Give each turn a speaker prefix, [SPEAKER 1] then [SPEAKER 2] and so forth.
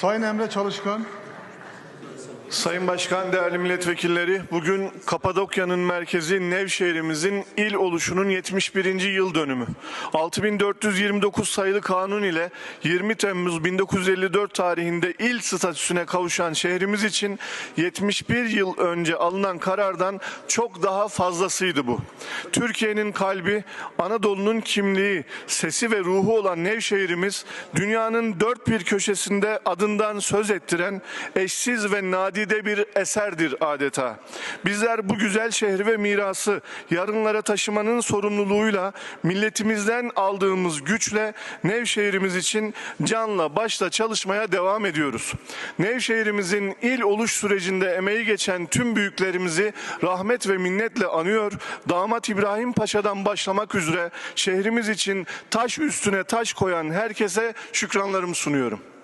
[SPEAKER 1] Sayın Emre Çalışkan,
[SPEAKER 2] Sayın Başkan, değerli milletvekilleri, bugün Kapadokya'nın merkezi Nevşehir'imizin il oluşunun 71. yıl dönümü. 6429 sayılı kanun ile 20 Temmuz 1954 tarihinde il statüsüne kavuşan şehrimiz için 71 yıl önce alınan karardan çok daha fazlasıydı bu. Türkiye'nin kalbi, Anadolu'nun kimliği, sesi ve ruhu olan Nevşehir'imiz dünyanın dört bir köşesinde adından söz ettiren eşsiz ve nadide bir eserdir adeta. Bizler bu güzel şehri ve mirası yarınlara taşımanın sorumluluğuyla milletimizden aldığımız güçle Nevşehir'imiz için canla başla çalışmaya devam ediyoruz. Nevşehir'imizin il oluş sürecinde emeği geçen tüm büyüklerimizi rahmet ve minnetle anıyor. Damat İbrahim Paşa'dan başlamak üzere şehrimiz için taş üstüne taş koyan herkese şükranlarımı sunuyorum.